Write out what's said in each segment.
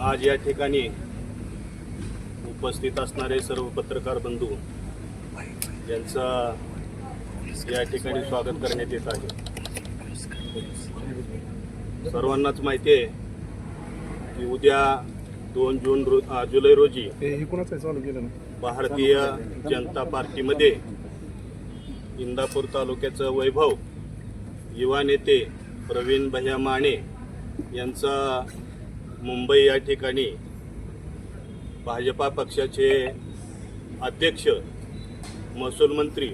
आज या ठिकाणी उपस्थित असणारे सर्व पत्रकार बंधू यांचं या ठिकाणी स्वागत करण्यात येत आहे. सर्वांनाच माहिती आहे की उद्या दोन जून रो जुलै रोजी भारतीय जनता पार्टीमध्ये इंदापूर तालुक्याचं वैभव युवा नेते प्रवीण भैया माने यांचा मुंबई या ठिकाणी भाजपा पक्षाचे अध्यक्ष महसूल मंत्री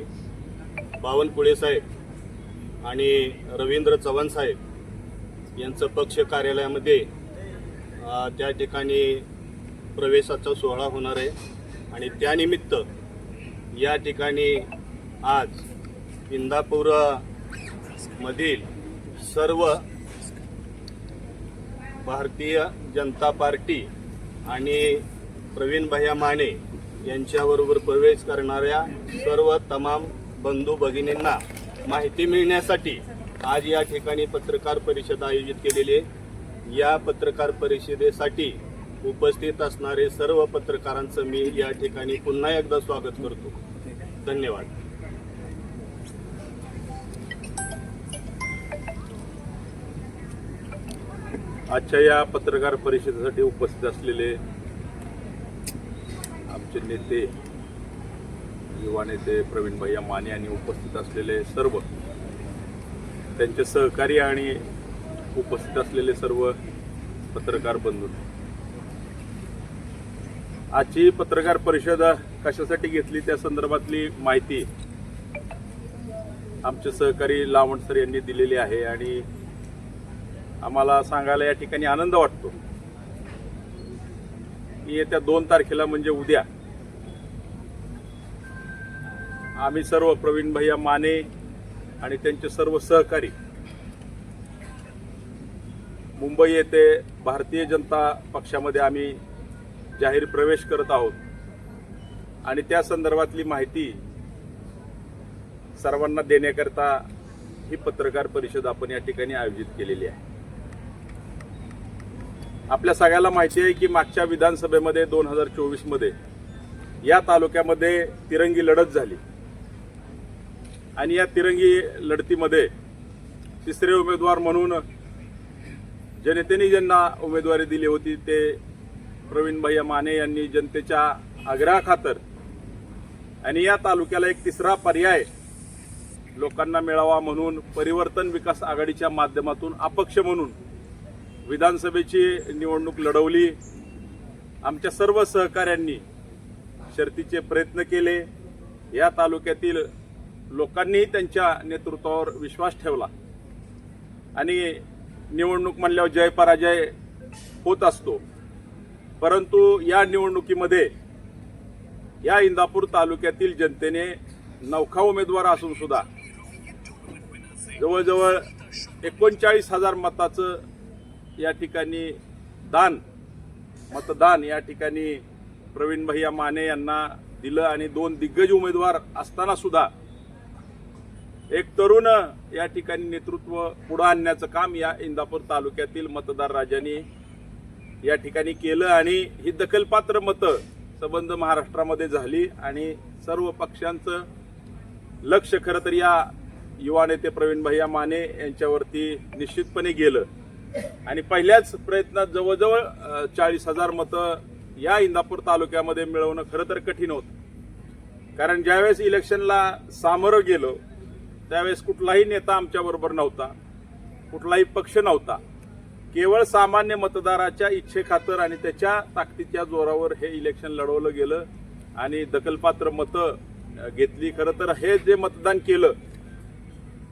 बावनकुळे साहेब आणि रवींद्र चव्हाण साहेब यांचं पक्ष कार्यालयामध्ये त्या ठिकाणी प्रवेशाचा सोहळा होणार आहे. आणि त्यानिमित्त या ठिकाणी आज इंदापूर मधील सर्व भारतीय जनता पार्टी आणि प्रवीण भैया माने यांच्याबरोबर प्रवेश करणाऱ्या सर्व तमाम बंधू भगिनींना माहिती मिळण्यासाठी आज या ठिकाणी पत्रकार परिषद आयोजित केलेली आहे. या पत्रकार परिषदेसाठी उपस्थित असणारे सर्व पत्रकारांचं मी या ठिकाणी पुन्हा एकदा स्वागत करतो. धन्यवाद. आजच्या या पत्रकार परिषदेसाठी उपस्थित असलेले आमचे नेते युवा नेते प्रवीण भैया माने आणि उपस्थित असलेले सर्व त्यांचे सहकारी आणि उपस्थित असलेले सर्व पत्रकार बंधू. आजची पत्रकार परिषद कशासाठी घेतली त्या संदर्भातली माहिती आमचे सहकारी लावण सर यांनी दिलेली आहे आणि आम्हाला सांगायला या ठिकाणी आनंद वाटतो. की येत्या दोन तारखेला म्हणजे उद्या. आम्ही सर्व प्रवीण भैया माने आणि त्यांचे सर्व सहकारी मुंबई येथे भारतीय जनता पक्षामध्ये आम्ही जाहीर प्रवेश करत आहोत. आणि त्या संदर्भातली माहिती सर्वांना देण्याकरता ही पत्रकार परिषद आपण या ठिकाणी आयोजित केलेली आहे. आपल्या सगळ्याला माहिती आहे की मागच्या विधानसभेमध्ये दोन हजार चोवीसमध्ये या तालुक्यामध्ये तिरंगी लढत झाली. आणि या तिरंगी लढतीमध्ये तिसरे उमेदवार म्हणून जनतेने ज्यांना उमेदवारी दिली होती ते प्रवीण भैया माने यांनी जनतेच्या आग्रहाखातर आणि या तालुक्याला एक तिसरा पर्याय लोकांना मिळावा म्हणून परिवर्तन विकास आघाडीच्या माध्यमातून अपक्ष म्हणून विधानसभेची निवडणूक लढवली. आमच्या सर्व सहकाऱ्यांनी शर्तीचे प्रयत्न केले. या तालुक्यातील लोकांनीही त्यांच्या नेतृत्वावर विश्वास ठेवला. आणि निवडणूक म्हणल्यावर जय पराजय होत असतो. परंतु या निवडणुकीमध्ये या इंदापूर तालुक्यातील जनतेने नौखा उमेदवार असून सुद्धा जवळजवळ एकोणचाळीस हजार मताचं या ठिकाणी दान मतदान या ठिकाणी प्रवीण भैया माने यांना दिलं आणि दोन दिग्गज उमेदवार असताना सुद्धा एक तरुण या ठिकाणी नेतृत्व पुढे आणण्याचं काम या इंदापूर तालुक्यातील मतदार राजांनी या ठिकाणी केलं आणि ही दखलपात्र मतं संबंध महाराष्ट्रामध्ये झाली आणि सर्व पक्षांचं लक्ष खरं तर या युवा नेते प्रवीण भैया माने यांच्यावरती निश्चितपणे गेलं. आणि पहिल्याच प्रयत्नात जवळजवळ चाळीस हजार मतं या इंदापूर तालुक्यामध्ये मिळवणं खरं तर कठीण होतं. कारण ज्यावेळेस इलेक्शनला सामोरं गेलो त्यावेळेस कुठलाही नेता आमच्याबरोबर नव्हता कुठलाही पक्ष नव्हता. केवळ सामान्य मतदाराच्या इच्छेखातर आणि त्याच्या ताकदीच्या जोरावर हे इलेक्शन लढवलं गेलं आणि दखलपात्र मतं घेतली. खरं तर हे जे मतदान केलं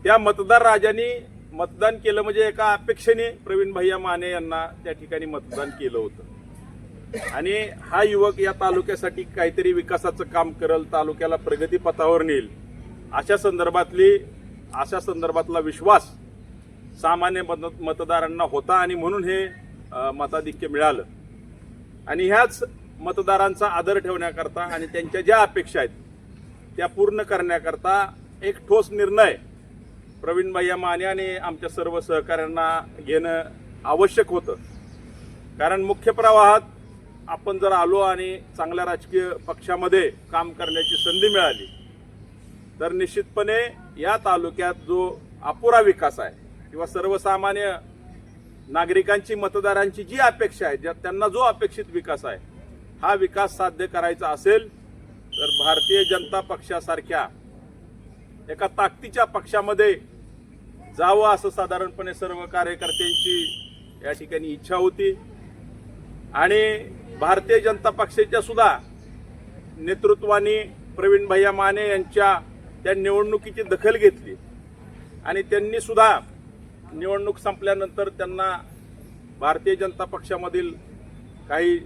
त्या मतदार राजांनी मतदान केलं म्हणजे एका अपेक्षेने प्रवीण भैया माने यांना त्या ठिकाणी मतदान केलं होतं. आणि हा युवक या तालुक्यासाठी काहीतरी विकासाचं काम करल तालुक्याला प्रगतीपथावर नेईल अशा संदर्भातली अशा संदर्भातला विश्वास सामान्य मत मतदारांना होता आणि म्हणून हे मताधिक्य मिळालं. आणि ह्याच मतदारांचा आदर ठेवण्याकरता आणि त्यांच्या ज्या अपेक्षा आहेत त्या पूर्ण करण्याकरता एक ठोस निर्णय प्रवीण भैया माने आणि आमच्या सर्व सहकाऱ्यांना घेणं आवश्यक होतं. कारण मुख्य प्रवाहात आपण जर आलो आणि चांगल्या राजकीय पक्षामध्ये काम करण्याची संधी मिळाली तर निश्चितपणे या तालुक्यात जो अपुरा विकास आहे किंवा सर्वसामान्य नागरिकांची मतदारांची जी अपेक्षा आहे ज्या त्यांना जो अपेक्षित विकास आहे हा विकास साध्य करायचा असेल तर भारतीय जनता पक्षासारख्या एका ताकदीच्या पक्षामध्ये जावं असं साधारणपणे सर्व कार्यकर्त्यांची या ठिकाणी इच्छा होती. आणि भारतीय जनता पक्षाच्या सुद्धा नेतृत्वाने प्रवीण भैया माने यांच्या त्या निवडणुकीची दखल घेतली. आणि त्यांनी सुद्धा निवडणूक संपल्यानंतर त्यांना भारतीय जनता पक्षामधील काही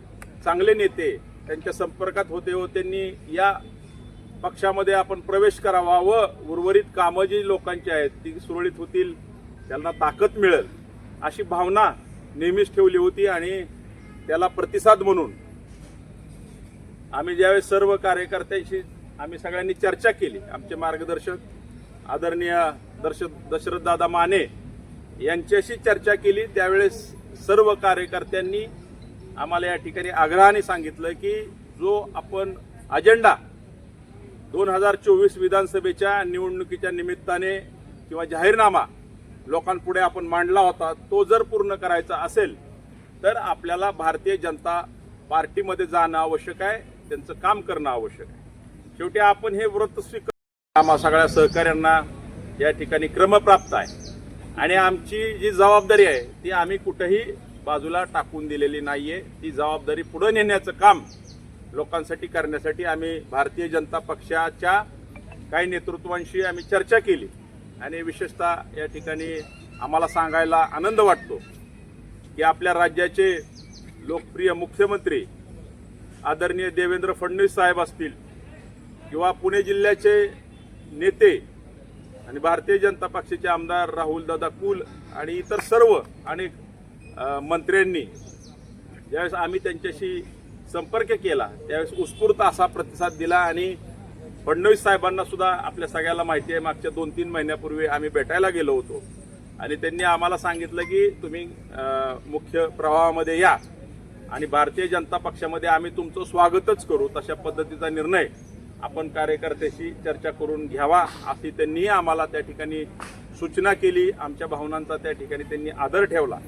चांगले नेते त्यांच्या संपर्कात होते व त्यांनी या पक्षामध्ये आपण प्रवेश करावा व उर्वरित कामं जी लोकांची आहेत ती सुरळीत होतील त्यांना ताकद मिळेल अशी भावना नेहमीच ठेवली होती आणि त्याला प्रतिसाद म्हणून आम्ही ज्यावेळेस सर्व कार्यकर्त्यांशी आम्ही सगळ्यांनी चर्चा केली आमचे मार्गदर्शक आदरणीय दर्श दशरथदादा माने यांच्याशी चर्चा केली त्यावेळेस सर्व कार्यकर्त्यांनी आम्हाला या ठिकाणी आग्रहाने सांगितलं की जो आपण अजेंडा दोन हजार चोवीस विधानसभेच्या निवडणुकीच्या निमित्ताने किंवा जाहीरनामा लोकांपुढे आपण मांडला होता तो जर पूर्ण करायचा असेल तर आपल्याला भारतीय जनता पार्टीमध्ये जाणं आवश्यक आहे त्यांचं काम करणं आवश्यक आहे. शेवटी आपण हे व्रत स्वीकार आम्हा सगळ्या सहकाऱ्यांना या ठिकाणी क्रमप्राप्त आहे. आणि आमची जी जबाबदारी आहे ती आम्ही कुठंही बाजूला टाकून दिलेली नाहीये. ती जबाबदारी पुढे नेण्याचं काम लोकांसाठी करण्यासाठी आम्ही भारतीय जनता पक्षाच्या काही नेतृत्वांशी आम्ही चर्चा केली. आणि विशेषतः या ठिकाणी आम्हाला सांगायला आनंद वाटतो की आपल्या राज्याचे लोकप्रिय मुख्यमंत्री आदरणीय देवेंद्र फडणवीस साहेब असतील किंवा पुणे जिल्ह्याचे नेते आणि भारतीय जनता पक्षाचे आमदार राहुल दादा कुल आणि इतर सर्व अनेक मंत्र्यांनी ज्यावेळेस आम्ही त्यांच्याशी संपर्क केला. त्यावेळेस उत्स्फूर्त असा प्रतिसाद दिला आणि फडणवीस साहेबांना सुद्धा आपल्या सगळ्याला माहिती आहे मागच्या दोन तीन महिन्यापूर्वी आम्ही भेटायला गेलो होतो. आणि त्यांनी आम्हाला सांगितलं की तुम्ही मुख्य प्रवाहामध्ये या आणि भारतीय जनता पक्षामध्ये आम्ही तुमचं स्वागतच करू तशा पद्धतीचा निर्णय आपण कार्यकर्त्याशी चर्चा करून घ्यावा अशी त्यांनी आम्हाला त्या ठिकाणी सूचना केली. आमच्या भावनांचा त्या ठिकाणी त्यांनी आदर ठेवला.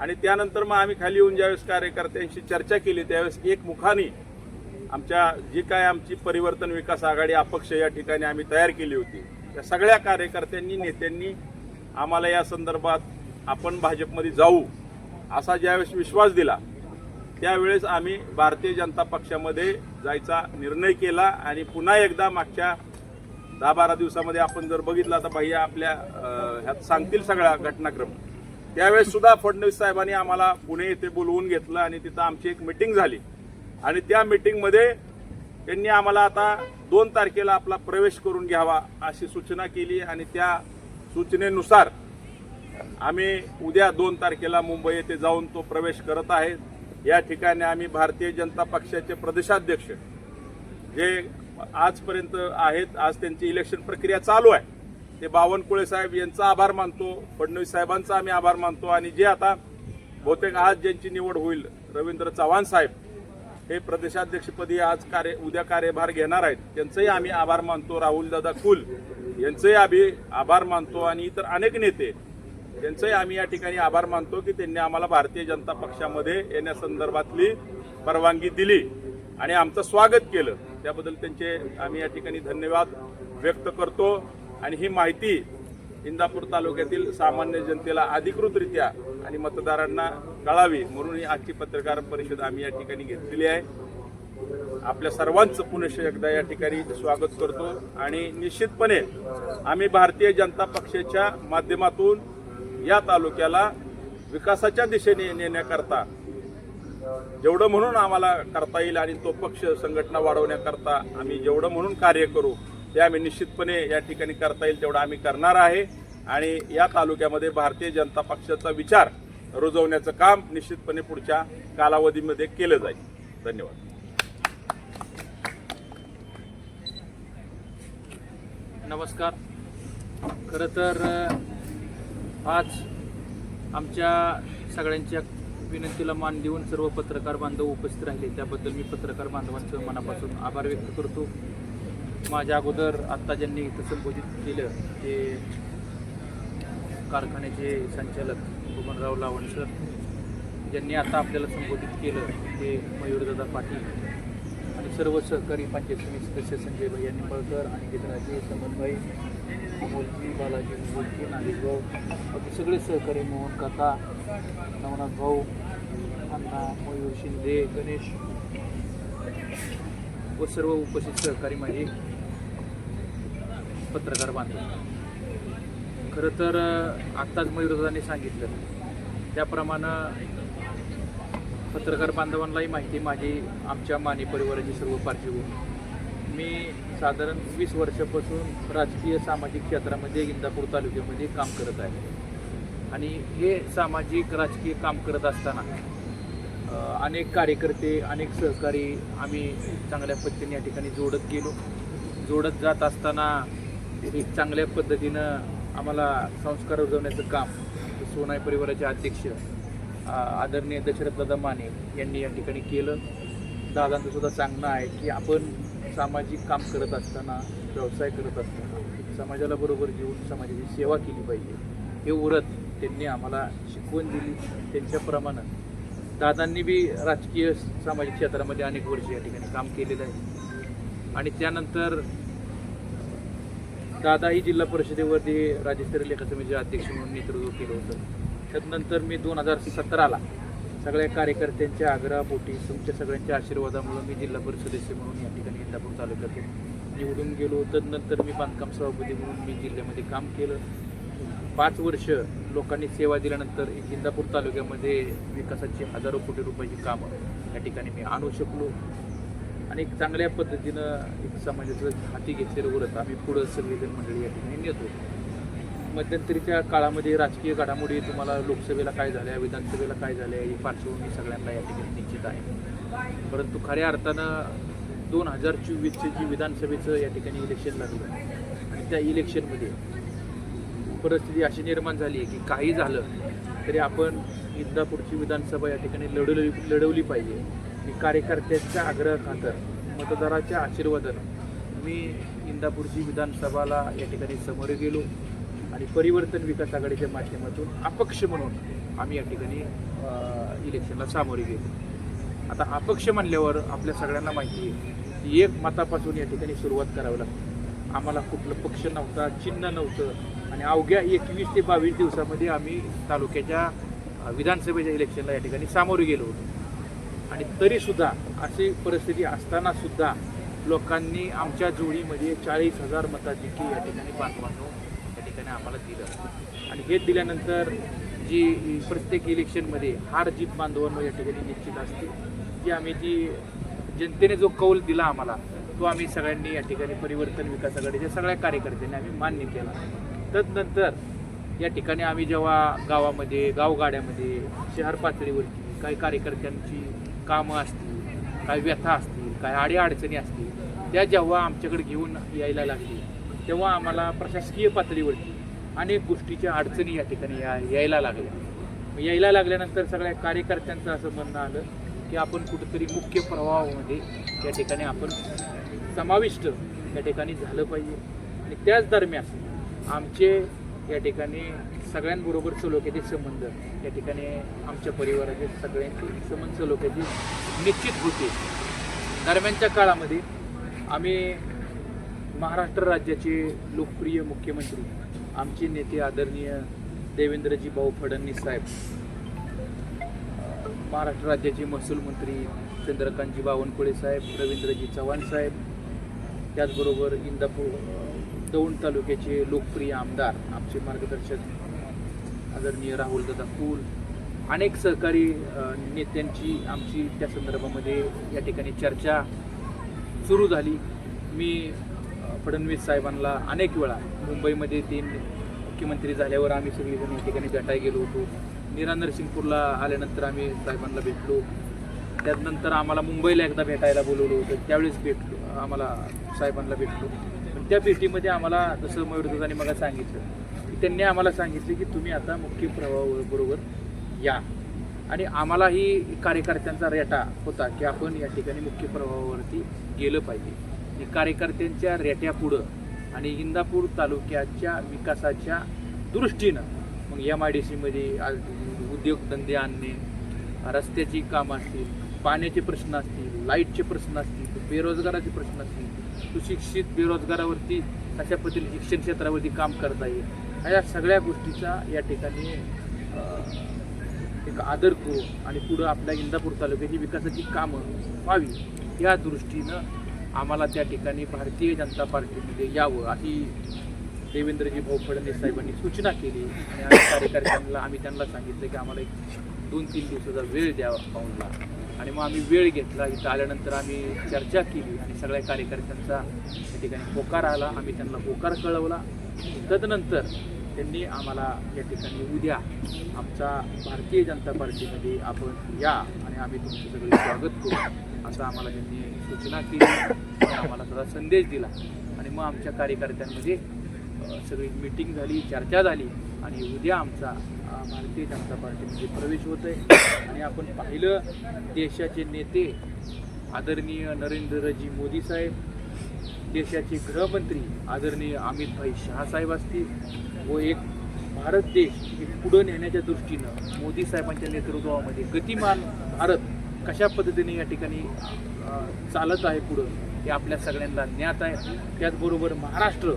आणि त्यानंतर मग आम्ही खाली येऊन ज्यावेळेस कार्यकर्त्यांशी चर्चा केली त्यावेळेस एक मुखाने आमच्या जी काय आमची परिवर्तन विकास आघाडी अपक्ष या ठिकाणी आम्ही तयार केली होती. त्या सगळ्या कार्यकर्त्यांनी नेत्यांनी आम्हाला या संदर्भात आपण भाजपमध्ये जाऊ असा ज्यावेळेस विश्वास दिला त्यावेळेस आम्ही भारतीय जनता पक्षामध्ये जायचा निर्णय केला आणि पुन्हा एकदा मागच्या दहा बारा दिवसामध्ये आपण जर बघितला तर भाई आपल्या ह्यात सांगतील सगळा घटनाक्रम. त्यावेळेस सुद्धा फडणवीस साहेबांनी आम्हाला पुणे येथे बोलवून घेतलं आणि तिथं आमची एक मिटिंग झाली. आणि त्या मिटिंगमध्ये त्यांनी आम्हाला आता दोन तारखेला आपला प्रवेश करून घ्यावा अशी सूचना केली आणि त्या सूचनेनुसार आम्ही उद्या दोन तारखेला मुंबई येथे जाऊन तो प्रवेश करत आहे. या ठिकाणी आम्ही भारतीय जनता पक्षाचे प्रदेशाध्यक्ष जे आजपर्यंत आहेत आज त्यांची इलेक्शन प्रक्रिया चालू आहे. ते बावनकुळे साहेब यांचा आभार मानतो फडणवीस साहेबांचा आम्ही आभार मानतो आणि जे आता बहुतेक आज ज्यांची निवड होईल रवींद्र चव्हाण साहेब हे प्रदेशाध्यक्षपदी आज कार्य उद्या कार्यभार घेणार आहेत त्यांचंही आम्ही आभार मानतो. राहुल दादा कुल यांचंही आम्ही आभार मानतो आणि इतर अनेक नेते त्यांचंही आम्ही या ठिकाणी आभार मानतो की त्यांनी आम्हाला भारतीय जनता पक्षामध्ये येण्यासंदर्भातली परवानगी दिली आणि आमचं स्वागत केलं. त्याबद्दल त्यांचे आम्ही या ठिकाणी धन्यवाद व्यक्त करतो. आणि ही माहिती इंदापूर तालुक्यातील सामान्य जनतेला अधिकृतरित्या आणि मतदारांना कळावी म्हणून ही आजची पत्रकार परिषद आम्ही या ठिकाणी घेतलेली आहे. आपल्या सर्वांचं पुनश एकदा या ठिकाणी स्वागत करतो आणि निश्चितपणे आम्ही भारतीय जनता पक्षाच्या माध्यमातून या तालुक्याला विकासाच्या दिशेने नेण्याकरता जेवढं म्हणून आम्हाला करता येईल आणि तो पक्ष संघटना वाढवण्याकरता आम्ही जेवढं म्हणून कार्य करू ते आम्ही निश्चितपणे या ठिकाणी करता येईल तेवढं आम्ही करणार आहे. आणि या तालुक्यामध्ये भारतीय जनता पक्षाचा विचार रुजवण्याचं काम निश्चितपणे पुढच्या कालावधीमध्ये केलं जाईल. धन्यवाद. नमस्कार. खरं तर आज आमच्या सगळ्यांच्या विनंतीला मान देऊन सर्व पत्रकार बांधव उपस्थित राहिले. त्याबद्दल मी पत्रकार बांधवांचं मनापासून आभार व्यक्त करतो. माझ्या अगोदर आत्ता ज्यांनी इथं संबोधित केलं ते कारखान्याचे संचालक बबनराव लावण सर ज्यांनी आता आपल्याला संबोधित केलं ते मयूरदादा पाटील आणि सर्व सहकारी पंचायत समिती सदस्य संजय भैया निंबाळकर आणि गितराजे समन्वय अमोलजी बालाजी मुलजी नागेशभाऊ बाकी सगळे सहकारी मोहन काका नवनाथ भाऊ अण्णा मयूर शिंदे गणेश व सर्व उपस्थित सहकारी माझे पत्रकार बांधव. खरं तर आत्ताच मयूरदादांनी सांगितलं. त्याप्रमाणे पत्रकार बांधवांनाही माहिती माझी आमच्या माने परिवाराची सर्व पार्श्वभूमी मी साधारण वीस वर्षापासून राजकीय सामाजिक क्षेत्रामध्ये इंदापूर तालुक्यामध्ये काम करत आहे. आणि हे सामाजिक राजकीय काम करत असताना अनेक कार्यकर्ते अनेक सहकारी आम्ही चांगल्या पद्धतीने या ठिकाणी जोडत गेलो. जोडत जात असताना एक चांगल्या पद्धतीनं आम्हाला संस्कार उजवण्याचं काम सोनाई परिवाराचे अध्यक्ष आदरणीय आदरणीय दशरथदादा माने यांनी या ठिकाणी केलं. दादांचं सुद्धा सांगणं आहे की आपण सामाजिक काम करत असताना व्यवसाय करत असताना समाजाला बरोबर घेऊन समाजाची सेवा केली पाहिजे. हे उरत त्यांनी आम्हाला शिकवण दिली त्यांच्याप्रमाणे. दादांनी बी राजकीय सामाजिक क्षेत्रामध्ये अनेक वर्ष या ठिकाणी काम केलेलं आहे. आणि त्यानंतर दादाही जिल्हा परिषदेवरती राज्यस्तरीय लेखा समितीचे अध्यक्ष म्हणून नेतृत्व केलं होतं. त्यानंतर मी दोन हजार सतराला सगळ्या कार्यकर्त्यांच्या आग्रहापोटी तुमच्या सगळ्यांच्या आशीर्वादामुळे मी जिल्हा परिषद सदस्य म्हणून या ठिकाणी इंदापूर तालुक्यात निवडून गेलो तदनंतर मी बांधकाम सभापती म्हणून मी जिल्ह्यामध्ये काम केलं. पाच वर्ष लोकांनी सेवा दिल्यानंतर एक इंदापूर तालुक्यामध्ये विकासाची हजारो कोटी रुपयाची कामं या ठिकाणी मी आणू शकलो. आणि एक चांगल्या पद्धतीनं एक समाजाचं हाती घेतलेलं उरत आम्ही पुढं सगळेजण मंडळी या ठिकाणी नेतो. मध्यंतरीच्या काळामध्ये राजकीय घडामोडी तुम्हाला लोकसभेला काय झाल्या विधानसभेला काय झाल्या ही पार्श्वभूमी सगळ्यांना या ठिकाणी निश्चित आहे. परंतु खऱ्या अर्थानं दोन हजार चोवीसचे जी विधानसभेचं या ठिकाणी इलेक्शन लागलं आणि त्या इलेक्शनमध्ये परिस्थिती अशी निर्माण झाली आहे की काही झालं तरी आपण इंदापूरची विधानसभा या ठिकाणी लढवली लढवली पाहिजे. मी कार्यकर्त्यांच्या आग्रह खातर मतदाराच्या आशीर्वादानं मी इंदापूरची विधानसभाला या ठिकाणी समोर गेलो आणि परिवर्तन विकास आघाडीच्या माध्यमातून अपक्ष म्हणून आम्ही या ठिकाणी इलेक्शनला सामोरे गेलो. आता अपक्ष म्हणल्यावर आपल्या सगळ्यांना माहिती आहे की एक मतापासून या ठिकाणी सुरुवात करावी लागते. आम्हाला कुठलं पक्ष नव्हता चिन्ह नव्हतं आणि अवघ्या एकवीस ते बावीस दिवसामध्ये आम्ही तालुक्याच्या विधानसभेच्या इलेक्शनला या ठिकाणी सामोरे गेलो होतो. आणि तरीसुद्धा अशी परिस्थिती असताना सुद्धा लोकांनी आमच्या जोडीमध्ये चाळीस हजार मताधिकी या ठिकाणी बांधवांनो या ठिकाणी आम्हाला दिलं. आणि हे दिल्यानंतर जी प्रत्येक इलेक्शनमध्ये हार जीत बांधवांनो या ठिकाणी निश्चित असते. जी आम्ही जी जनतेने जो कौल दिला आम्हाला तो आम्ही सगळ्यांनी या ठिकाणी परिवर्तन विकास आघाडीच्या सगळ्या कार्यकर्त्यांनी आम्ही मान्य केला. तदनंतर या ठिकाणी आम्ही जेव्हा गावामध्ये गावगाड्यामध्ये शहर पातळीवरची काही कार्यकर्त्यांची कामं असतील काही व्यथा असतील काही अडीअडचणी असतील त्या जेव्हा आमच्याकडे घेऊन यायला लागतील तेव्हा आम्हाला प्रशासकीय पातळीवरती अनेक गोष्टीच्या अडचणी या ठिकाणी या यायला लागल्या. मग यायला लागल्यानंतर सगळ्या कार्यकर्त्यांचं असं म्हणणं आलं की आपण कुठंतरी मुख्य प्रवाहामध्ये या ठिकाणी आपण समाविष्ट या ठिकाणी झालं पाहिजे. आणि त्याच दरम्यान आमचे या ठिकाणी सगळ्यांबरोबर सलोख्याचे संबंध या ठिकाणी आमच्या परिवाराचे सगळ्यांचे संबंध सलोख्याचे निश्चित होते. दरम्यानच्या काळामध्ये आम्ही महाराष्ट्र राज्याचे लोकप्रिय मुख्यमंत्री आमचे नेते आदरणीय देवेंद्रजी भाऊ फडणवीस साहेब महाराष्ट्र राज्याचे महसूल मंत्री चंद्रकांतजी बावनकुळे साहेब रवींद्रजी चव्हाण साहेब त्याचबरोबर इंदापूर दौंड तालुक्याचे लोकप्रिय आमदार आमचे मार्गदर्शक आदरणीय राहुलदादा कुल अनेक सहकारी नेत्यांची आमची त्या संदर्भामध्ये या ठिकाणी चर्चा सुरू झाली. मी फडणवीस साहेबांना अनेक वेळा मुंबईमध्ये ते मुख्यमंत्री झाल्यावर आम्ही सगळेजण या ठिकाणी भेटायला गेलो होतो. नीरा नरसिंगपूरला आल्यानंतर आम्ही साहेबांना भेटलो. त्यानंतर आम्हाला मुंबईला एकदा भेटायला बोलवलं होतं. त्यावेळेस भेटलो आम्हाला साहेबांना भेटलो. पण त्या भेटीमध्ये आम्हाला जसं मयूरदादांनी मला सांगितलं त्यांनी आम्हाला सांगितले की तुम्ही आता मुख्य प्रवाहाबरोबर या. आणि आम्हालाही कार्यकर्त्यांचा रेटा होता की आपण या ठिकाणी मुख्य प्रवाहावरती गेलं पाहिजे. कार्यकर्त्यांच्या रेट्यापुढं आणि इंदापूर तालुक्याच्या विकासाच्या दृष्टीनं मग एम आय डी सीमध्ये उद्योगधंदे आणणे रस्त्याची कामं असतील पाण्याचे प्रश्न असतील लाईटचे प्रश्न असतील बेरोजगाराचे प्रश्न असतील सुशिक्षित बेरोजगारावरती कशा पद्धतीने शिक्षण क्षेत्रावरती काम करता येईल? या सगळ्या गोष्टीचा या ठिकाणी एक आदर करून आणि पुढं आपल्या इंदापूर तालुक्याची विकासाची कामं व्हावी या दृष्टीनं आम्हाला त्या ठिकाणी भारतीय जनता पार्टीमध्ये यावं अशी देवेंद्रजी भाऊ फडणवीस साहेबांनी सूचना केली. आणि आम्ही कार्यकर्त्यांना आम्ही त्यांना सांगितलं की आम्हाला एक दोन तीन दिवसाचा वेळ द्यावा पाहुणला. आणि मग आम्ही वेळ घेतला. इथं आल्यानंतर आम्ही चर्चा केली आणि सगळ्या कार्यकर्त्यांचा त्या ठिकाणी होकार आला. आम्ही त्यांना होकार कळवला. तदनंतर त्यांनी आम्हाला या ठिकाणी उद्या आमचा भारतीय जनता पार्टीमध्ये आपण या आणि आम्ही तुमचं सगळे स्वागत करू. असं आम्हाला त्यांनी सूचना केली आणि आम्हाला थोडा संदेश दिला आणि मग आमच्या कार्यकर्त्यांमध्ये सगळी मीटिंग झाली चर्चा झाली आणि उद्या आमचा भारतीय जनता पार्टीमध्ये प्रवेश होत आहे आणि आपण पाहिलं देशाचे नेते आदरणीय नरेंद्रजी मोदी साहेब देशाचे गृहमंत्री आदरणीय अमित भाई शहासाहेब असतील व एक भारत देश हे पुढं नेण्याच्या दृष्टीनं मोदी साहेबांच्या नेतृत्वामध्ये गतिमान भारत कशा पद्धतीने या ठिकाणी चालत आहे पुढं हे आपल्या सगळ्यांना ज्ञात आहे. त्याचबरोबर महाराष्ट्र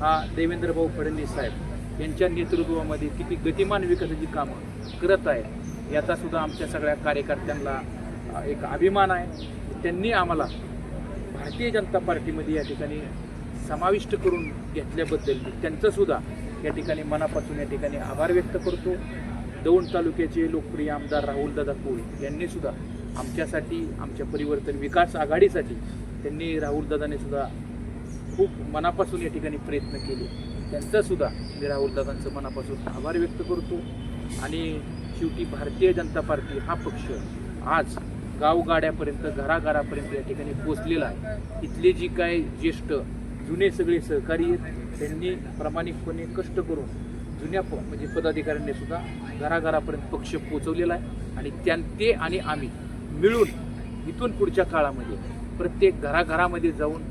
हा देवेंद्रभाऊ फडणवीस साहेब यांच्या नेतृत्वामध्ये किती गतिमान विकासाची कामं करत आहे याचा सुद्धा आमच्या सगळ्या कार्यकर्त्यांना एक अभिमान आहे. त्यांनी आम्हाला भारतीय जनता पार्टीमध्ये या ठिकाणी समाविष्ट करून घेतल्याबद्दल त्यांचंसुद्धा या ठिकाणी मनापासून या ठिकाणी आभार व्यक्त करतो. दौंड तालुक्याचे लोकप्रिय आमदार राहुलदादा कोल यांनीसुद्धा आमच्यासाठी आमच्या परिवर्तन विकास आघाडीसाठी त्यांनी राहुलदादाने सुद्धा खूप मनापासून या ठिकाणी प्रयत्न केले. त्यांचासुद्धा मी राहुलदादांचं मनापासून आभार व्यक्त करतो. आणि शेवटी भारतीय जनता पार्टी हा पक्ष आज गावगाड्यापर्यंत घराघरापर्यंत या ठिकाणी पोचलेला आहे. इथले जी काय ज्येष्ठ जुने सगळे सहकारी आहेत त्यांनी प्रामाणिकपणे कष्ट करून जुन्या प म्हणजे पदाधिकाऱ्यांनी सुद्धा घराघरापर्यंत पक्ष पोचवलेला आहे. आणि त्यां ते आणि आम्ही मिळून इथून पुढच्या काळामध्ये प्रत्येक घराघरामध्ये जाऊन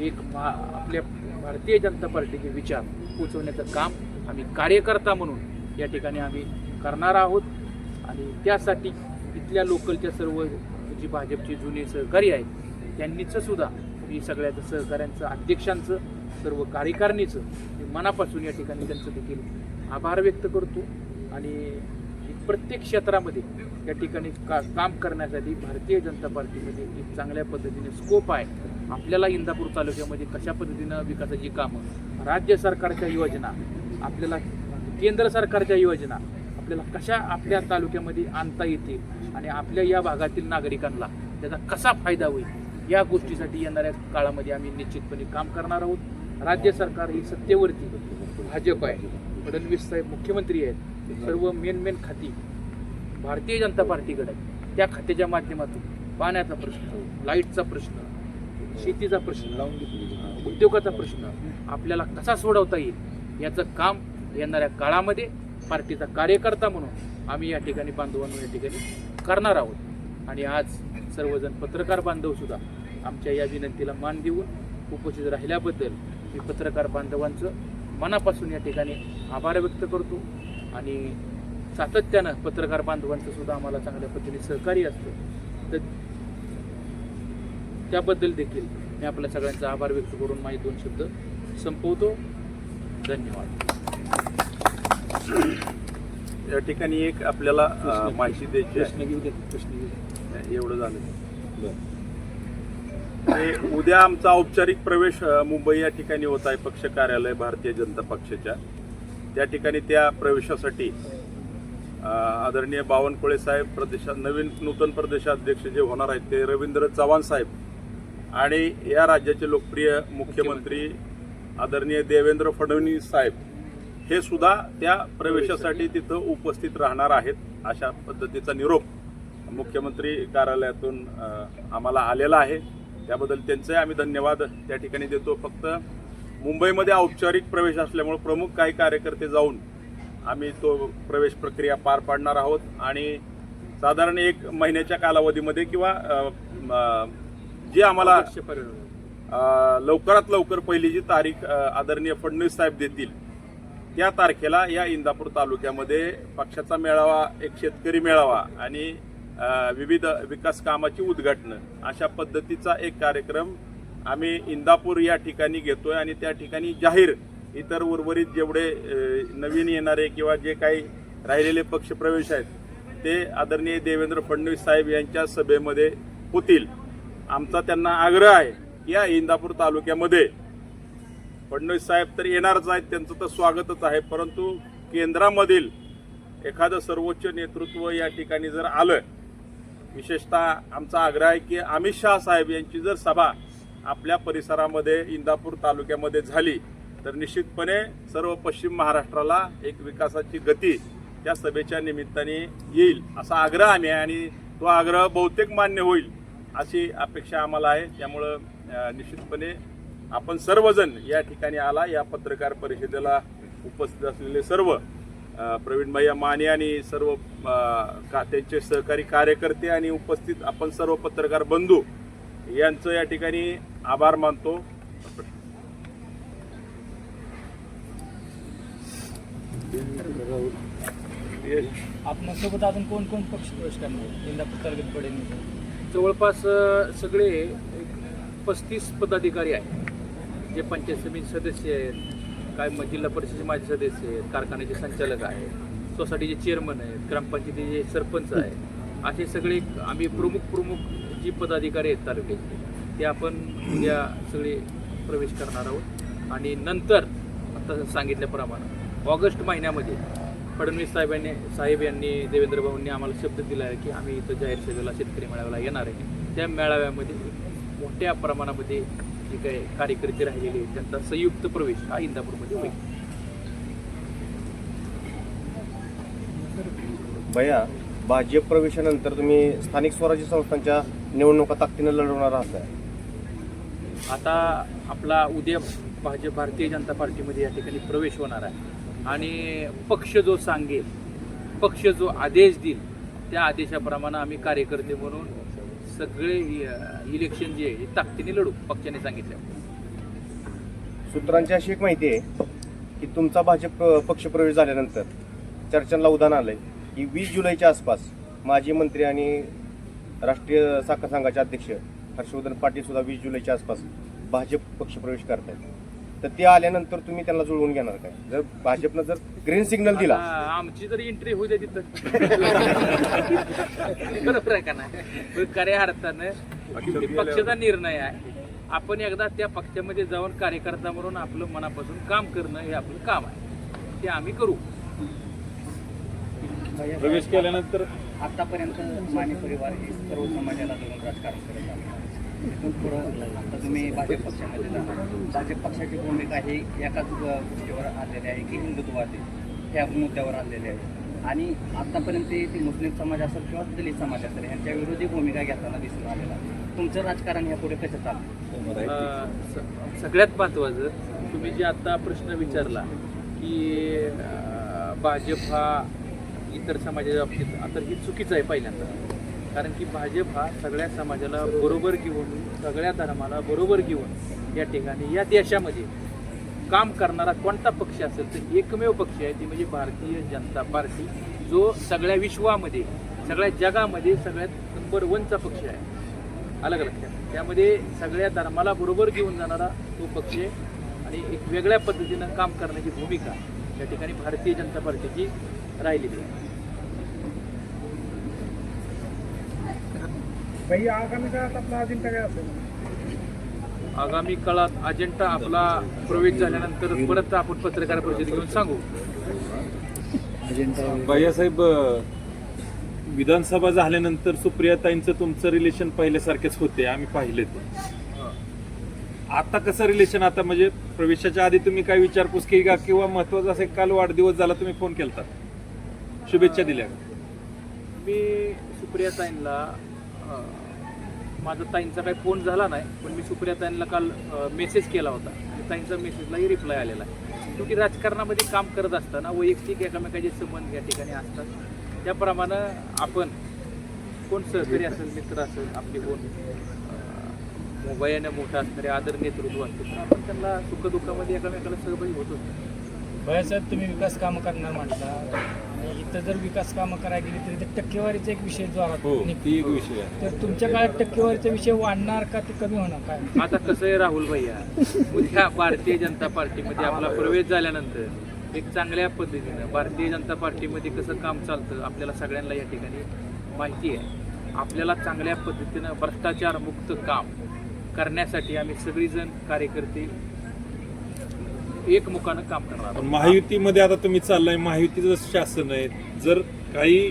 एक मा आपल्या भारतीय जनता पार्टीचे विचार पोचवण्याचं काम आम्ही कार्यकर्ता म्हणून या ठिकाणी आम्ही करणार आहोत. आणि त्यासाठी इथल्या लोकलच्या सर्व जी भाजपचे जुने सहकारी आहेत त्यांनीचं सुद्धा मी सगळ्याचं सहकाऱ्यांचं अध्यक्षांचं सर्व कार्यकारिणीचं मनापासून या ठिकाणी त्यांचं देखील आभार व्यक्त करतो. आणि प्रत्येक क्षेत्रामध्ये या ठिकाणी का काम करण्यासाठी भारतीय जनता पार्टीमध्ये एक चांगल्या पद्धतीने स्कोप आहे. आपल्याला इंदापूर तालुक्यामध्ये कशा पद्धतीनं विकासाची कामं राज्य सरकारच्या योजना आपल्याला केंद्र सरकारच्या योजना आपल्याला कशा आपल्या तालुक्यामध्ये आणता येतील आणि आपल्या या भागातील नागरिकांना त्याचा कसा फायदा होईल या गोष्टीसाठी येणाऱ्या काळामध्ये आम्ही निश्चितपणे काम करणार आहोत. राज्य सरकार ही सत्तेवरती भाजप आहे फडणवीस साहेब मुख्यमंत्री आहेत सर्व मेन मेन खाती भारतीय जनता पार्टीकडे त्या खात्याच्या माध्यमातून पाण्याचा प्रश्न लाईटचा प्रश्न शेतीचा प्रश्न लावून उद्योगाचा प्रश्न आपल्याला कसा सोडवता येईल याचं काम येणाऱ्या काळामध्ये पार्टीचा कार्यकर्ता म्हणून आम्ही या ठिकाणी बांधवांनो या ठिकाणी करणार आहोत. आणि आज सर्वजण पत्रकार बांधवसुद्धा आमच्या या विनंतीला मान देऊन उपस्थित राहिल्याबद्दल मी पत्रकार बांधवांचं मनापासून या ठिकाणी आभार व्यक्त करतो. आणि सातत्यानं पत्रकार बांधवांचं सुद्धा आम्हाला चांगल्या पद्धतीने सहकार्य असतं. तर त्याबद्दल देखील मी आपल्या सगळ्यांचा आभार व्यक्त करून माझे दोन शब्द संपवतो. धन्यवाद. या ठिकाणी एक आपल्याला अ, माहिती द्यायची आहे. एवढं झालं. ते उद्या आमचा औपचारिक प्रवेश अ, मुंबई या ठिकाणी होत आहे पक्ष कार्यालय भारतीय जनता पक्षाच्या. त्या ठिकाणी त्या प्रवेशासाठी अ, आदरणीय बावनकुळे साहेब प्रदेशात नवीन नूतन प्रदेशाध्यक्ष जे होणार आहेत ते रवींद्र चव्हाण साहेब आणि या राज्याचे लोकप्रिय मुख्यमंत्री. आदरणीय देवेंद्र फडणवीस साहेब. हे सुद्धा त्या प्रवेशासाठी तिथं उपस्थित राहणार आहेत अशा पद्धतीचा निरोप मुख्यमंत्री कार्यालयातून आम्हाला आलेला आहे. त्याबद्दल त्यांचे आम्ही धन्यवाद त्या ठिकाणी देतो. फक्त मुंबईमध्ये औपचारिक प्रवेश असल्यामुळे प्रमुख काही कार्यकर्ते जाऊन आम्ही तो प्रवेश प्रक्रिया पार पाडणार आहोत. आणि साधारण एक महिन्याच्या कालावधीमध्ये किंवा जे आम्हाला लवकरात लवकर पहिली जी तारीख आदरणीय फडणवीस साहेब देतील त्या तारखेला या इंदापूर तालुक्यामध्ये पक्षाचा मेळावा एक शेतकरी मेळावा आणि विविध विकास कामाची उद्घाटनं. अशा पद्धतीचा एक कार्यक्रम आम्ही इंदापूर या ठिकाणी घेतोय आणि त्या ठिकाणी जाहीर इतर उर्वरित जेवढे नवीन येणारे किंवा जे काही राहिलेले पक्षप्रवेश आहेत ते आदरणीय देवेंद्र फडणवीस साहेब यांच्या सभेमध्ये होतील. आमचा त्यांना आग्रह आहे की या इंदापूर तालुक्यामध्ये फडणवीस साहेब तर येणारच आहेत त्यांचं तर स्वागतच आहे. परंतु केंद्रामधील एखादं सर्वोच्च नेतृत्व या ठिकाणी जर आलं विशेषतः आमचा आग्रह आहे की अमित शहा साहेब यांची जर सभा आपल्या परिसरामध्ये इंदापूर तालुक्यामध्ये झाली तर निश्चितपणे सर्व पश्चिम महाराष्ट्राला एक विकासाची गती त्या सभेच्या निमित्ताने येईल असा आग्रह आम्ही आहे आणि तो आग्रह बहुतेक मान्य होईल अशी अपेक्षा आम्हाला आहे. त्यामुळं निश्चितपणे आपण सर्वजण या ठिकाणी आला या पत्रकार परिषदेला उपस्थित असलेले सर्व प्रवीण भैया माने आणि सर्व का त्यांचे सहकारी कार्यकर्ते आणि उपस्थित आपण सर्व पत्रकार बंधू यांचं या ठिकाणी आभार मानतो. आपल्यासोबत अजून कोण कोण पक्ष प्रवेश करणार? इंदापूर तालुक्यात पडेल. जवळपास सगळे एक पस्तीस पदाधिकारी आहेत. जे पंचायत समिती सदस्य आहेत काय म- जिल्हा परिषदेचे माजी सदस्य आहेत कारखान्याचे संचालक आहेत सोसायटीचे चेअरमन आहेत ग्रामपंचायतीचे सरपंच आहेत असे सगळे आम्ही प्रमुख प्रमुख जी पदाधिकारी आहेत तालुक्याचे ते आपण उद्या सगळे प्रवेश करणार आहोत. आणि नंतर आता सांगितल्याप्रमाणे ऑगस्ट महिन्यामध्ये फडणवीस साहेबांनी साहेब यांनी देवेंद्र भाऊंनी आम्हाला शब्द दिला आहे की आम्ही इथं जाहीर सभेला शेतकरी मेळाव्याला येणार आहे. त्या मेळाव्यामध्ये मोठ्या प्रमाणामध्ये जे काही कार्यकर्ते राहिलेले आहेत त्यांचा संयुक्त प्रवेश हा इंदापूरमध्ये होईल. भैया भाजप प्रवेशानंतर तुम्ही स्थानिक स्वराज्य संस्थांच्या निवडणुका ताकदीनं लढवणार आहात आता आपला उद्या भाजप भारतीय जनता पार्टीमध्ये या ठिकाणी प्रवेश होणार आहे. आणि पक्ष जो सांगेल पक्ष जो आदेश देईल त्या आदेशाप्रमाणे आम्ही कार्यकर्ते म्हणून सगळे इलेक्शन जे आहे ताकदीने लढू पक्षाने सांगितलं. सूत्रांची अशी एक माहिती आहे की तुमचा भाजप पक्षप्रवेश झाल्यानंतर चर्चांना उदाहरण आलंय की वीस जुलैच्या आसपास माजी मंत्री आणि राष्ट्रीय साखर संघाचे अध्यक्ष हर्षवर्धन पाटील सुद्धा वीस जुलैच्या आसपास भाजप पक्षप्रवेश करतायत. तर ते आल्यानंतर तुम्ही त्यांना जुळवून घेणार काय? जर भाजपनं जर ग्रीन सिग्नल दिला. आमची जरी एंट्री होऊ द्या तिथं. बरोबर आहे का नाही? खऱ्या अर्थानं पक्षाचा निर्णय आहे. आपण एकदा त्या पक्षामध्ये जाऊन कार्यकर्ता म्हणून आपलं मनापासून काम करणं हे आपलं काम आहे. ते आम्ही करू. प्रवेश केल्यानंतर? आतापर्यंत माने परिवार हे सर्व समाजाला धरून राजकारण करत आले. इथून पुढं आता तुम्ही भाजप पक्षामध्ये ना भाजप पक्षाची भूमिका ही एकाच गोष्टीवर आलेली आहे की हिंदुत्ववादी ह्या मुद्द्यावर आलेली आहे. आणि आतापर्यंत ते मुस्लिम समाज असेल किंवा दलित समाज असेल यांच्या विरोधी भूमिका घेताना दिसून आलेला तुमचं राजकारण ह्यापुढे कसं चालतं स- सगळ्यात महत्त्वाचं तुम्ही जे आता प्रश्न विचारला की भाजप हा इतर समाजाच्या बाबतीत आता ही चुकीचं आहे पहिल्यांदा. कारण की भाजप हा सगळ्या समाजाला बरोबर घेऊन सगळ्या धर्माला बरोबर घेऊन या ठिकाणी या देशामध्ये काम करणारा कोणता पक्ष असेल तर एकमेव पक्ष आहे ती म्हणजे भारतीय जनता पार्टी जो सगळ्या विश्वामध्ये सगळ्या जगामध्ये सगळ्यात नंबर वनचा पक्ष आहे. अलग लक्षात? त्यामध्ये सगळ्या धर्माला बरोबर घेऊन जाणारा तो पक्ष आहे आणि एक वेगळ्या पद्धतीनं काम करण्याची भूमिका या ठिकाणी भारतीय जनता पार्टीची राहिलेली आहे. आगामी काळात अजेंडा आपला प्रवेश झाल्यानंतर परत आपण पत्रकार परिषद घेऊन सांगू. भैयासाहेब विधानसभा झाल्यानंतर सुप्रियाताईंचं तुमचं रिलेशन पहिल्यासारखेच होते आम्ही पाहिले ते आता कसं रिलेशन आता म्हणजे प्रवेशाच्या आधी तुम्ही काय विचारपूस केली का? किंवा महत्त्वाचा असे काल वाढदिवस झाला तुम्ही फोन केलता? शुभेच्छा दिल्या. का? मी सुप्रिया ताईंना अं, माझा ताईंचा काही फोन झाला नाही पण मी सुप्रिया ताईंना काल मेसेज केला होता. ताईंचा मेसेजलाही रिप्लाय आलेला आहे. क्योंकि राजकारणामध्ये काम करत असताना वैयक्तिक एकमेकाचे संबंध या ठिकाणी असतात. त्याप्रमाणे आपण कोण सहकारी असेल मित्र असेल आपले कोण वयाने मोठा असणारे आदर नेतृत्व असतील तर आपण त्यांना सुखदुःखामध्ये एकमेकाला सहभागी होतो भयासाहेब तुम्ही विकास कामं करणार म्हटला. आणि इथं जर विकास कामं करायला गेली तरी ते टक्केवारीचा एक विषय जो हो ती. एक विषय आहे. तर तुमच्या काळात टक्केवारीचा विषय वाढणार का ते कमी होणार काय? आता कसं आहे राहुल भैया उद्या भारतीय जनता पार्टीमध्ये आपला प्रवेश झाल्यानंतर एक चांगल्या पद्धतीनं भारतीय जनता पार्टीमध्ये कसं काम चालतं आपल्याला सगळ्यांना या ठिकाणी माहिती आहे. आपल्याला चांगल्या पद्धतीनं भ्रष्टाचार मुक्त काम करण्यासाठी आम्ही सगळीजण कार्यकर्ते एकमुखानं काम करणार पण. महायुतीमध्ये आता तुम्ही चाललाय महायुतीचं शासन आहे जर काही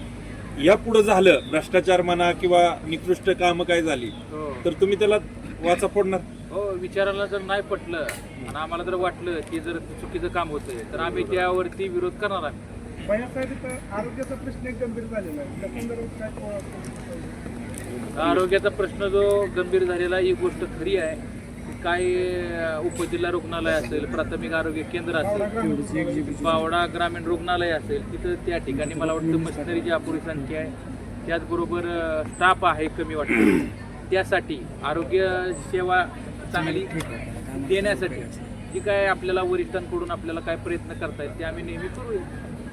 यापुढे झालं भ्रष्टाचार म्हणा किंवा निकृष्ट कामं काय झाली हो. तर तुम्ही त्याला वाचा फोडणार? हो विचारायला जर नाही पटलं आणि आम्हाला जर वाटलं की जर चुकीचं काम होतंय तर आम्ही त्यावरती विरोध करणार आम्ही भैयासाहेब इथं आरोग्याचा प्रश्न एक गंभीर झालेला आहे. त्या संदर्भात काय थोडं- आरोग्याचा प्रश्न जो गंभीर झालेला ही गोष्ट खरी आहे. काही काय उपजिल्हा रुग्णालय असेल प्राथमिक आरोग्य केंद्र असेल बावडा ग्रामीण रुग्णालय असेल तिथं त्या ठिकाणी मला वाटतं मशिनरीची अपुरी संख्या आहे त्याचबरोबर स्टाफ आहे कमी वाटतं. त्यासाठी आरोग्य सेवा चांगली देण्यासाठी जी काय आपल्याला वरिष्ठांकडून आपल्याला काय प्रयत्न करतायत ते आम्ही नेहमी करूया.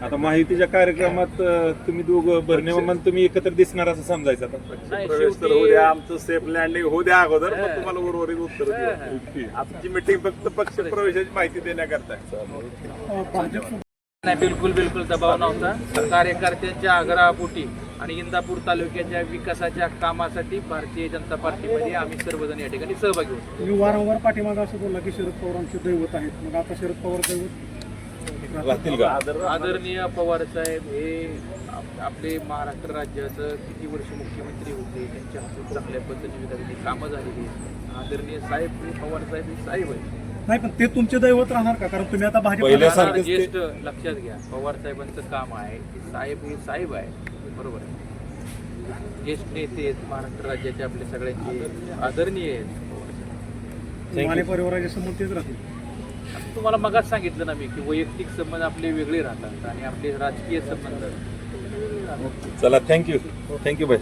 आता माहितीच्या कार्यक्रमात अं, तुम्ही दोघं भरणे तुम्ही एकत्र दिसणार असं समजायचं आता नाही, प्रवेश तर शेवटी- होऊ द्या आमचं सेफ लँडिंग होऊ द्या अगोदर हा. मग तुम्हाला उर्वरित उत्तर हा. आमची मिटिंग फक्त पक्ष प्रवेशाची माहिती देण्याकरता आहे. नाही बिलकुल बिलकुल दबाव नव्हता कार्यकर्त्यांच्या आग्रहापोटी आणि इंदापूर तालुक्याच्या विकासाच्या कामासाठी भारतीय जनता पार्टीमध्ये आम्ही सर्वजण या ठिकाणी सहभागी होतो मी वारंवार पाठीमागे असं बोलला की शरद पवारांचे दैवत आहेत मग आता शरद पवार दैवत राहतील का? आदरणीय पवार साहेब हे आप- आपले महाराष्ट्र राज्याचं किती वर्ष मुख्यमंत्री होते त्यांच्या हातून चांगल्या पद्धतीने त्यांची कामं झालेली. आदरणीय साहेब हे पवार साहेब हे साहेब आहेत. नाही पण ते तुमचे दैवत राहणार का? कारण तुम्ही आता भाजप ज्येष्ठ लक्षात घ्या पवार साहेबांचं काम आहे की साहेब हे साहेब आहे बरोबर आहे. ज्येष्ठ नेते आहेत महाराष्ट्र राज्याचे आपले सगळ्यांचे आदरणीय आहेत. माने परिवाराच्या समोर तेच राहतील. तुम्हाला मगाच सांगितलं ना मी की वैयक्तिक संबंध आपले वेगळे राहतात आणि आपले राजकीय संबंध चला थँक्यू थँक्यू भाई